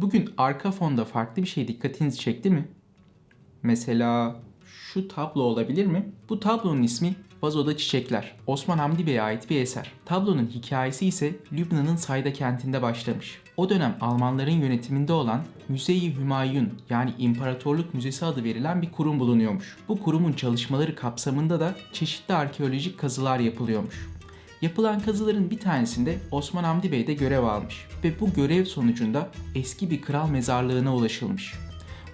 Bugün arka fonda farklı bir şey dikkatinizi çekti mi? Mesela şu tablo olabilir mi? Bu tablonun ismi Vazoda Çiçekler. Osman Hamdi Bey'e ait bir eser. Tablonun hikayesi ise Lübnan'ın Sayda kentinde başlamış. O dönem Almanların yönetiminde olan Müze-i Hümayun yani İmparatorluk Müzesi adı verilen bir kurum bulunuyormuş. Bu kurumun çalışmaları kapsamında da çeşitli arkeolojik kazılar yapılıyormuş. Yapılan kazıların bir tanesinde Osman Hamdi Bey de görev almış ve bu görev sonucunda eski bir kral mezarlığına ulaşılmış.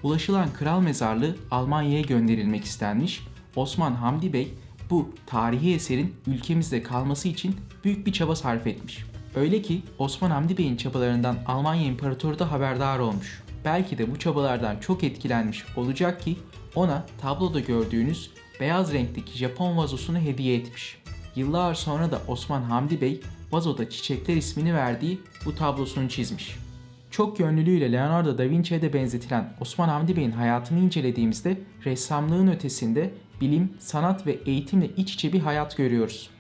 Ulaşılan kral mezarlığı Almanya'ya gönderilmek istenmiş. Osman Hamdi Bey bu tarihi eserin ülkemizde kalması için büyük bir çaba sarf etmiş. Öyle ki Osman Hamdi Bey'in çabalarından Almanya İmparatoru da haberdar olmuş. Belki de bu çabalardan çok etkilenmiş olacak ki ona tabloda gördüğünüz beyaz renkteki Japon vazosunu hediye etmiş. Yıllar sonra da Osman Hamdi Bey vazoda çiçekler ismini verdiği bu tablosunu çizmiş. Çok yönlülüğüyle Leonardo da Vinci'ye de benzetilen Osman Hamdi Bey'in hayatını incelediğimizde ressamlığın ötesinde bilim, sanat ve eğitimle iç içe bir hayat görüyoruz.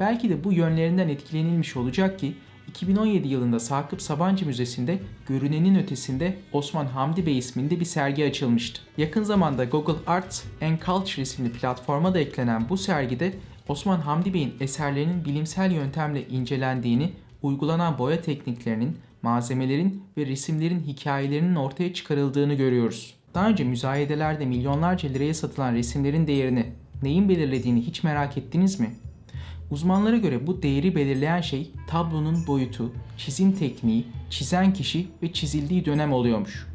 Belki de bu yönlerinden etkilenilmiş olacak ki 2017 yılında Sakıp Sabancı Müzesi'nde görünenin ötesinde Osman Hamdi Bey isminde bir sergi açılmıştı. Yakın zamanda Google Arts and Culture isimli platforma da eklenen bu sergide Osman Hamdi Bey'in eserlerinin bilimsel yöntemle incelendiğini, uygulanan boya tekniklerinin, malzemelerin ve resimlerin hikayelerinin ortaya çıkarıldığını görüyoruz. Daha önce müzayedelerde milyonlarca liraya satılan resimlerin değerini neyin belirlediğini hiç merak ettiniz mi? Uzmanlara göre bu değeri belirleyen şey tablonun boyutu, çizim tekniği, çizen kişi ve çizildiği dönem oluyormuş.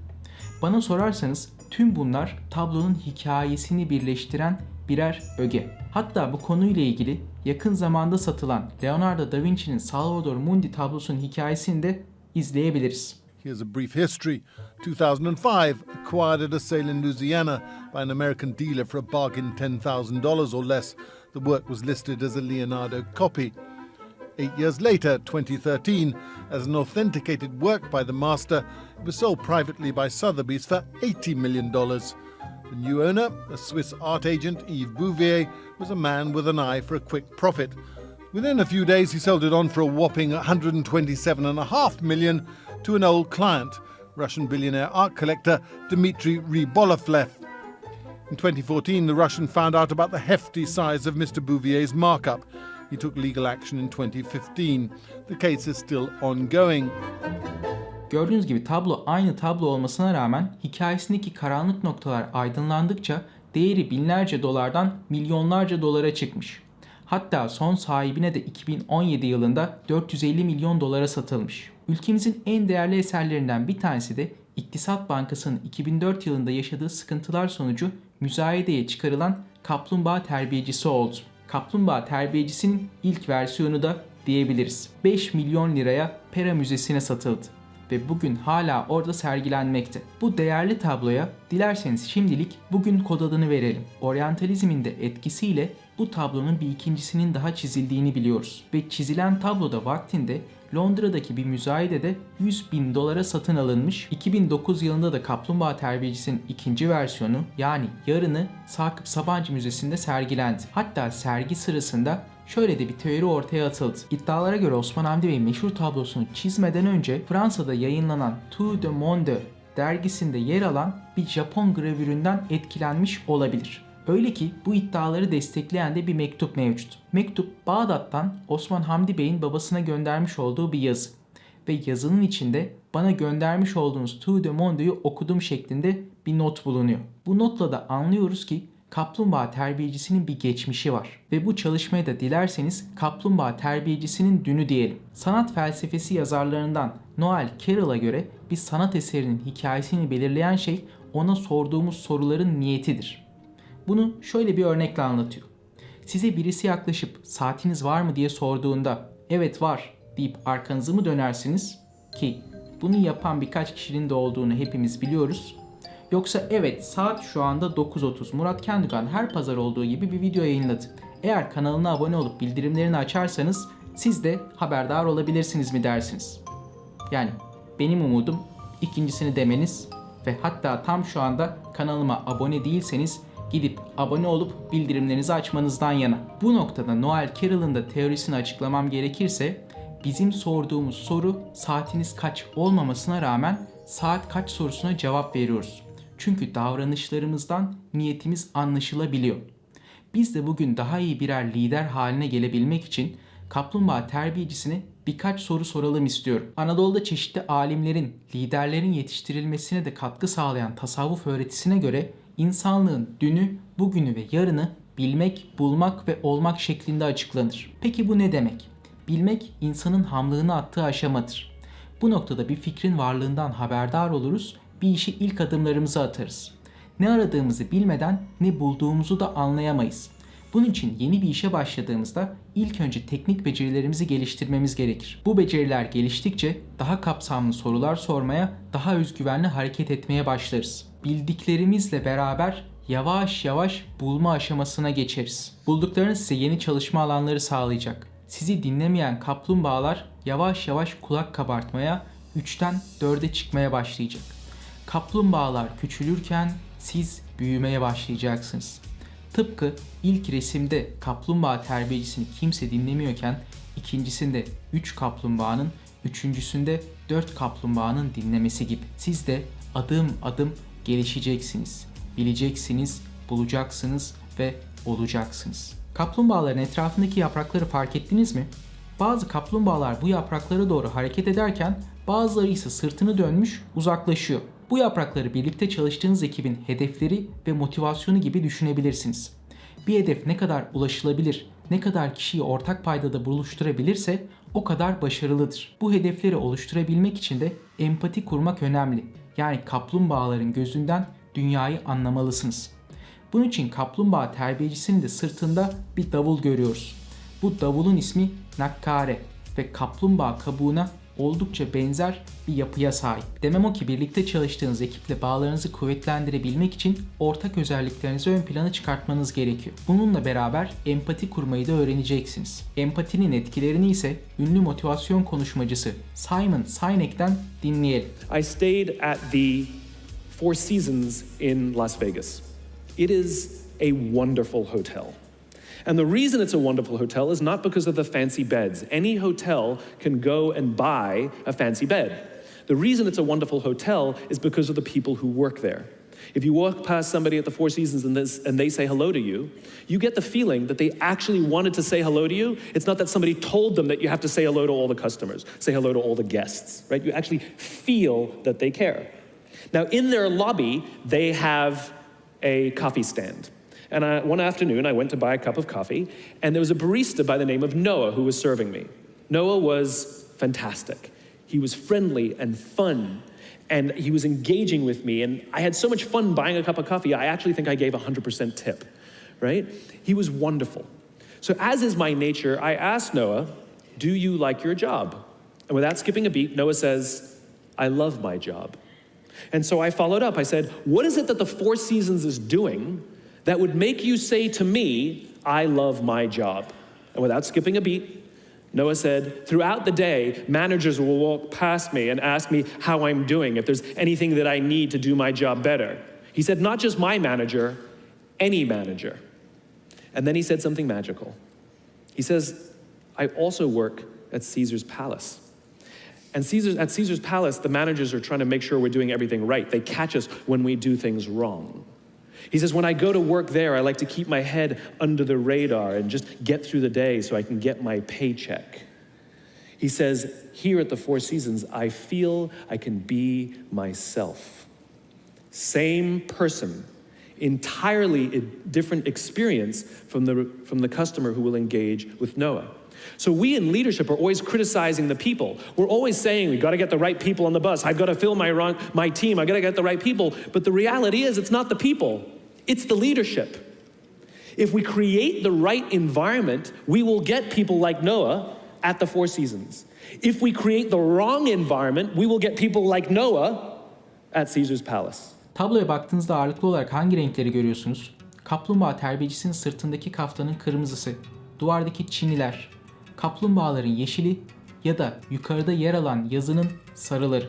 Bana sorarsanız tüm bunlar tablonun hikayesini birleştiren birer öge. Hatta bu konuyla ilgili yakın zamanda satılan Leonardo da Vinci'nin Salvador Mundi tablosunun hikayesini de izleyebiliriz. Here's a brief history. 2005, acquired at a sale in Louisiana by an American dealer for a bargain $10,000 or less. The work was listed as a Leonardo copy. Eight years later, 2013, as an authenticated work by the master, it was sold privately by Sotheby's for $80 million. The new owner, a Swiss art agent, Yves Bouvier, was a man with an eye for a quick profit. Within a few days, he sold it on for a whopping 127.5 million to an old client, Russian billionaire art collector Dmitry Rybolovlev. In 2014, the Russian found out about the hefty size of Mr. Bouvier's markup. He took legal action in 2015. The case is still ongoing. Gördüğünüz gibi tablo aynı tablo olmasına rağmen hikayesindeki karanlık noktalar aydınlandıkça değeri binlerce dolardan milyonlarca dolara çıkmış. Hatta son sahibine de 2017 yılında 450 milyon dolara satılmış. Ülkemizin en değerli eserlerinden bir tanesi de İktisat Bankası'nın 2004 yılında yaşadığı sıkıntılar sonucu müzayedeye çıkarılan kaplumbağa terbiyecisi oldu. Kaplumbağa terbiyecisinin ilk versiyonu da diyebiliriz. 5 milyon liraya Pera Müzesi'ne satıldı ve bugün hala orada sergilenmekte. Bu değerli tabloya dilerseniz şimdilik bugün kod adını verelim. Oryantalizmin de etkisiyle bu tablonun bir ikincisinin daha çizildiğini biliyoruz. Ve çizilen tabloda vaktinde Londra'daki bir müzayedede 100 bin dolara satın alınmış. 2009 yılında da Kaplumbağa Terbiyecisinin ikinci versiyonu yani yarını Sakıp Sabancı Müzesi'nde sergilendi. Hatta sergi sırasında şöyle de bir teori ortaya atıldı. İddialara göre Osman Hamdi Bey meşhur tablosunu çizmeden önce Fransa'da yayınlanan Tout de Monde dergisinde yer alan bir Japon gravüründen etkilenmiş olabilir. Öyle ki bu iddiaları destekleyen de bir mektup mevcut. Mektup Bağdat'tan Osman Hamdi Bey'in babasına göndermiş olduğu bir yazı. Ve yazının içinde bana göndermiş olduğunuz Tout de Monde'yu okudum şeklinde bir not bulunuyor. Bu notla da anlıyoruz ki kaplumbağa terbiyecisinin bir geçmişi var. Ve bu çalışmaya da dilerseniz kaplumbağa terbiyecisinin dünü diyelim. Sanat felsefesi yazarlarından Noel Carroll'a göre bir sanat eserinin hikayesini belirleyen şey ona sorduğumuz soruların niyetidir. Bunu şöyle bir örnekle anlatıyor. Size birisi yaklaşıp saatiniz var mı diye sorduğunda evet var deyip arkanızı mı dönersiniz ki bunu yapan birkaç kişinin de olduğunu hepimiz biliyoruz. Yoksa evet saat şu anda 9.30 Murat Kendugan her pazar olduğu gibi bir video yayınladı. Eğer kanalına abone olup bildirimlerini açarsanız siz de haberdar olabilirsiniz mi dersiniz. Yani benim umudum ikincisini demeniz ve hatta tam şu anda kanalıma abone değilseniz gidip abone olup bildirimlerinizi açmanızdan yana. Bu noktada Noel Carroll'ın da teorisini açıklamam gerekirse bizim sorduğumuz soru saatiniz kaç olmamasına rağmen saat kaç sorusuna cevap veriyoruz. Çünkü davranışlarımızdan niyetimiz anlaşılabiliyor. Biz de bugün daha iyi birer lider haline gelebilmek için kaplumbağa terbiyecisine birkaç soru soralım istiyorum. Anadolu'da çeşitli alimlerin, liderlerin yetiştirilmesine de katkı sağlayan tasavvuf öğretisine göre insanlığın dünü, bugünü ve yarını bilmek, bulmak ve olmak şeklinde açıklanır. Peki bu ne demek? Bilmek insanın hamlığını attığı aşamadır. Bu noktada bir fikrin varlığından haberdar oluruz, bir işe ilk adımlarımızı atarız. Ne aradığımızı bilmeden ne bulduğumuzu da anlayamayız. Bunun için yeni bir işe başladığımızda ilk önce teknik becerilerimizi geliştirmemiz gerekir. Bu beceriler geliştikçe daha kapsamlı sorular sormaya, daha özgüvenli hareket etmeye başlarız. Bildiklerimizle beraber yavaş yavaş bulma aşamasına geçeriz. Bulduklarınız size yeni çalışma alanları sağlayacak. Sizi dinlemeyen kaplumbağalar yavaş yavaş kulak kabartmaya, 3'ten 4'e çıkmaya başlayacak. Kaplumbağalar küçülürken siz büyümeye başlayacaksınız. Tıpkı ilk resimde kaplumbağa terbiyecisini kimse dinlemiyorken ikincisinde 3 kaplumbağanın, üçüncüsünde 4 kaplumbağanın dinlemesi gibi. Siz de adım adım gelişeceksiniz. Bileceksiniz, bulacaksınız ve olacaksınız. Kaplumbağaların etrafındaki yaprakları fark ettiniz mi? Bazı kaplumbağalar bu yapraklara doğru hareket ederken bazıları ise sırtını dönmüş uzaklaşıyor. Bu yaprakları birlikte çalıştığınız ekibin hedefleri ve motivasyonu gibi düşünebilirsiniz. Bir hedef ne kadar ulaşılabilir, ne kadar kişiyi ortak paydada buluşturabilirse o kadar başarılıdır. Bu hedefleri oluşturabilmek için de empati kurmak önemli. Yani kaplumbağaların gözünden dünyayı anlamalısınız. Bunun için kaplumbağa terbiyecisinin de sırtında bir davul görüyoruz. Bu davulun ismi nakkare ve kaplumbağa kabuğuna oldukça benzer bir yapıya sahip. Demem o ki birlikte çalıştığınız ekiple bağlarınızı kuvvetlendirebilmek için ortak özelliklerinizi ön plana çıkartmanız gerekiyor. Bununla beraber empati kurmayı da öğreneceksiniz. Empatinin etkilerini ise ünlü motivasyon konuşmacısı Simon Sinek'ten dinleyelim. I stayed at the Four Seasons in Las Vegas. It is a wonderful hotel. And the reason it's a wonderful hotel is not because of the fancy beds. Any hotel can go and buy a fancy bed. The reason it's a wonderful hotel is because of the people who work there. If you walk past somebody at the Four Seasons and, this, and they say hello to you, you get the feeling that they actually wanted to say hello to you. It's not that somebody told them that you have to say hello to all the customers, say hello to all the guests, right? You actually feel that they care. Now, in their lobby, they have a coffee stand. And I, one afternoon, I went to buy a cup of coffee, and there was a barista by the name of Noah who was serving me. Noah was fantastic. He was friendly and fun, and he was engaging with me. And I had so much fun buying a cup of coffee, I actually think I gave 100% tip, right? He was wonderful. So, as is my nature, I asked Noah, Do you like your job? And without skipping a beat, Noah says, I love my job. And so I followed up. I said, What is it that the Four Seasons is doing that would make you say to me, I love my job? And without skipping a beat, Noah said, Throughout the day, managers will walk past me and ask me how I'm doing, if there's anything that I need to do my job better. He said, Not just my manager, any manager. And then he said something magical. He says, I also work at Caesar's palace. And Caesar's, at Caesar's palace, the managers are trying to make sure we're doing everything right. They catch us when we do things wrong. He says, when I go to work there, I like to keep my head under the radar and just get through the day so I can get my paycheck. He says, here at the Four Seasons, I feel I can be myself. Same person, entirely a different experience from the, from the customer who will engage with Noah. So we in leadership are always criticizing the people. We're always saying we've got to get the right people on the bus. I've got to fill my run, my team. I've got to get the right people. But the reality is, it's not the people. It's the leadership. If we create the right environment, we will get people like Noah at the Four Seasons. If we create the wrong environment, we will get people like Noah at Caesar's palace. Tabloya baktığınızda ağırlıklı olarak hangi renkleri görüyorsunuz? Kaplumbağa terbiyecisinin sırtındaki kaftanın kırmızısı, duvardaki çiniler, kaplumbağaların yeşili ya da yukarıda yer alan yazının sarıları.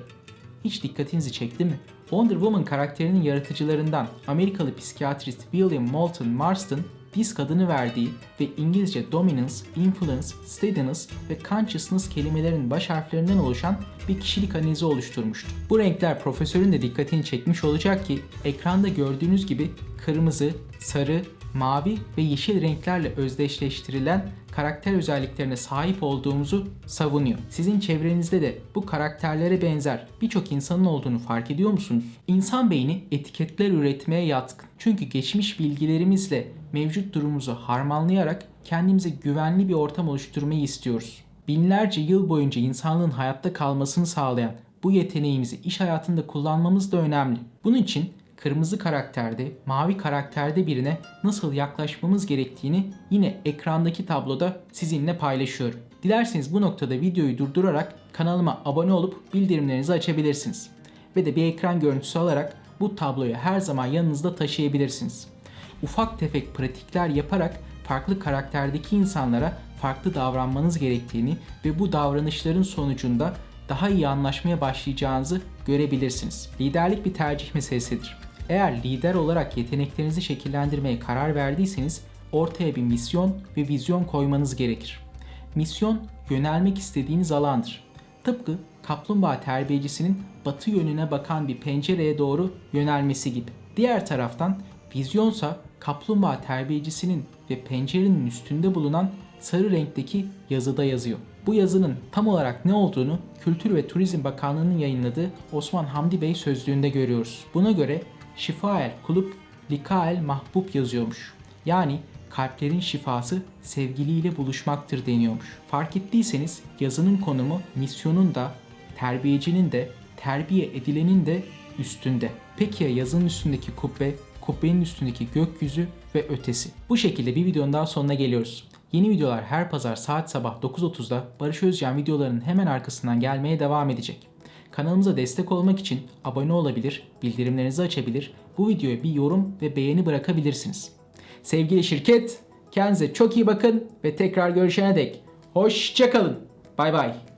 Hiç dikkatinizi çekti mi? Wonder Woman karakterinin yaratıcılarından Amerikalı psikiyatrist William Moulton Marston disk adını verdiği ve İngilizce dominance, influence, steadiness ve consciousness kelimelerin baş harflerinden oluşan bir kişilik analizi oluşturmuştu. Bu renkler profesörün de dikkatini çekmiş olacak ki ekranda gördüğünüz gibi kırmızı, sarı, mavi ve yeşil renklerle özdeşleştirilen karakter özelliklerine sahip olduğumuzu savunuyor. Sizin çevrenizde de bu karakterlere benzer birçok insanın olduğunu fark ediyor musunuz? İnsan beyni etiketler üretmeye yatkın. Çünkü geçmiş bilgilerimizle mevcut durumumuzu harmanlayarak kendimize güvenli bir ortam oluşturmayı istiyoruz. Binlerce yıl boyunca insanlığın hayatta kalmasını sağlayan bu yeteneğimizi iş hayatında kullanmamız da önemli. Bunun için kırmızı karakterde, mavi karakterde birine nasıl yaklaşmamız gerektiğini yine ekrandaki tabloda sizinle paylaşıyorum. Dilerseniz bu noktada videoyu durdurarak kanalıma abone olup bildirimlerinizi açabilirsiniz. Ve de bir ekran görüntüsü alarak bu tabloyu her zaman yanınızda taşıyabilirsiniz. Ufak tefek pratikler yaparak farklı karakterdeki insanlara farklı davranmanız gerektiğini ve bu davranışların sonucunda daha iyi anlaşmaya başlayacağınızı görebilirsiniz. Liderlik bir tercih meselesidir. Eğer lider olarak yeteneklerinizi şekillendirmeye karar verdiyseniz ortaya bir misyon ve vizyon koymanız gerekir. Misyon yönelmek istediğiniz alandır. Tıpkı kaplumbağa terbiyecisinin batı yönüne bakan bir pencereye doğru yönelmesi gibi. Diğer taraftan vizyonsa kaplumbağa terbiyecisinin ve pencerenin üstünde bulunan sarı renkteki yazıda yazıyor. Bu yazının tam olarak ne olduğunu Kültür ve Turizm Bakanlığı'nın yayınladığı Osman Hamdi Bey sözlüğünde görüyoruz. Buna göre Şifael Kulüp Likael Mahbub yazıyormuş. Yani kalplerin şifası sevgiliyle buluşmaktır deniyormuş. Fark ettiyseniz yazının konumu misyonun da, terbiyecinin de, terbiye edilenin de üstünde. Peki ya yazının üstündeki kubbe, kubbenin üstündeki gökyüzü ve ötesi? Bu şekilde bir videonun daha sonuna geliyoruz. Yeni videolar her pazar saat sabah 9.30'da Barış Özcan videolarının hemen arkasından gelmeye devam edecek. Kanalımıza destek olmak için abone olabilir, bildirimlerinizi açabilir, bu videoya bir yorum ve beğeni bırakabilirsiniz. Sevgili şirket, kendinize çok iyi bakın ve tekrar görüşene dek hoşçakalın. Bay bay.